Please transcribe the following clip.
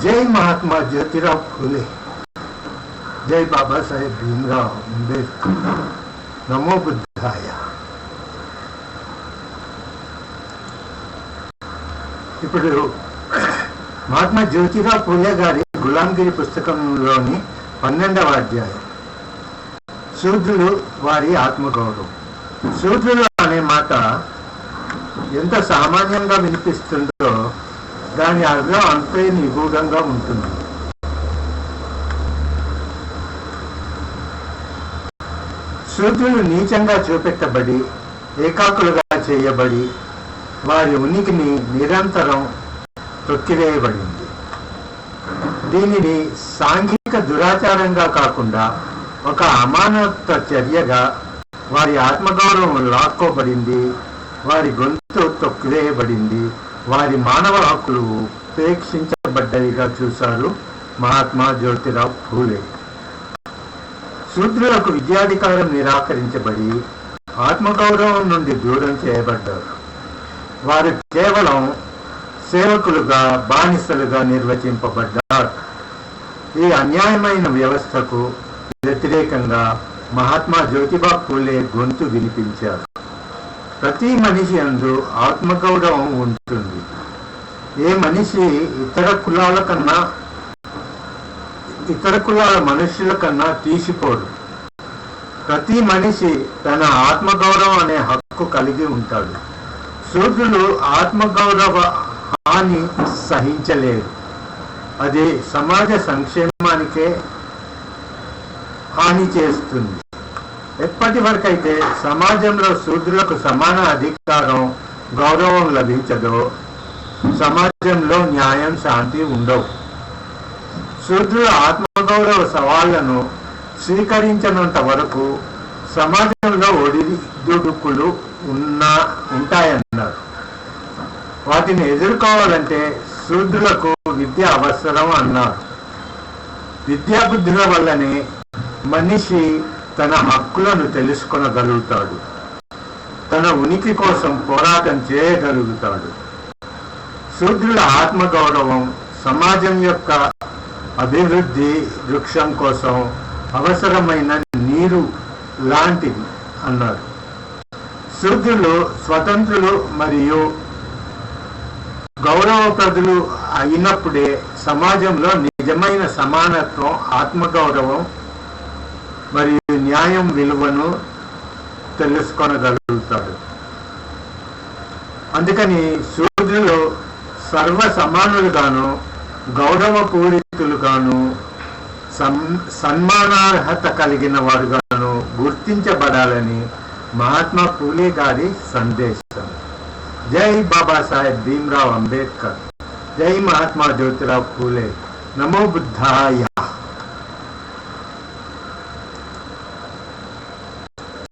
జై మహాత్మా జ్యోతిరావు ఫూలే జై బాబాసాహెబ్ భీమ్రావ్ అంబేద్కర్ నమో బుద్ధాయ ఇప్పుడు మహాత్మా జ్యోతిరావు పూలే గారి గులాంగిరి పుస్తకంలోని పన్నెండవ అధ్యాయం శూద్రులు వారి ఆత్మగౌరవం శూద్రులు అనే మాట ఎంత సామాన్యంగా వినిపిస్తుందో దాని అర్థం అంతే నిగూఢంగా ఉంటుంది శూద్రులు నీచంగా చూపెట్టబడి ఏకాకులుగా చేయబడి వారి ఉనికిని నిరంతరం తొక్కివేయబడింది. దీనిని సాంఘిక దురాచారంగా కాకుండా ఒక అమానత చర్యగా వారి ఆత్మగౌరవం లాక్కోబడింది వారి గొంతు తొక్కివేయబడింది వారి మానవ హక్కులు ఉపేక్షించబడ్డవిగా చూశారు మహాత్మా జ్యోతిరావు ఫూలే. శూద్రులకు విద్యాధికారం నిరాకరించబడి ఆత్మగౌరవం నుండి దూరం చేయబడ్డారు. వారు కేవలం సేవకులుగా బానిసలుగా నిర్వచింపబడ్డారు. ఈ అన్యాయమైన వ్యవస్థకు వ్యతిరేకంగా మహాత్మా జ్యోతిబా పూలే గొంతు వినిపించారు. ప్రతి మనిషి అందు ఆత్మగౌరవం ఉంటుంది. ఏ మనిషి ఇతర కులాల కన్నా ఇతర కులాల మనుషుల కన్నా తీసిపోడు. ప్రతి మనిషి తన ఆత్మగౌరవం అనే హక్కు కలిగి ఉంటాడు. సూర్యుడు ఆత్మగౌరవ హాని సహించలేదు అది సమాజ సంక్షేమానికే హాని చేస్తుంది. ఎప్పటి వరకైతే సమాజంలో శూద్రులకు సమాన అధికారం గౌరవం లభించదో. సమాజంలో న్యాయం శాంతి ఉండవు. శూద్రుల ఆత్మగౌరవ సవాళ్ళను స్వీకరించినంత వరకు సమాజంలో ఒడిదుడుకులు ఉన్నా ఉంటాయన్నారు. వాటిని ఎదుర్కోవాలంటే శూద్రులకు విద్య అవసరం అన్నారు. విద్యాబుద్ధుల వల్లనే మనిషి తన హక్కులను తెలుసుకొనగలుగుతాడు. తన ఉనికి కోసం పోరాటం చేయగలుగుతాడు. శూద్రుల ఆత్మగౌరవం సమాజం యొక్క అభివృద్ధి వృక్షం కోసం అవసరమైన నీరు లాంటిది అన్నారు. శూద్రులు స్వతంత్రులు మరియు గౌరవప్రదులు అయినప్పుడే సమాజంలో నిజమైన సమానత్వం ఆత్మగౌరవం మరియు న్యాయం విలువను తెలుసుకొనగలుగుతాడు. అందుకని శూద్రులు సర్వ సమానులుగాను గౌరవపూరితులుగాను సం సన్మానార్హత కలిగిన వారుగాను గుర్తించబడాలని మహాత్మా పూలే గారి సందేశం. జై బాబాసాహెబ్ భీమ్రావ్ అంబేద్కర్. జై మహాత్మా జ్యోతిరావు పూలే నమో బుద్ధాయ.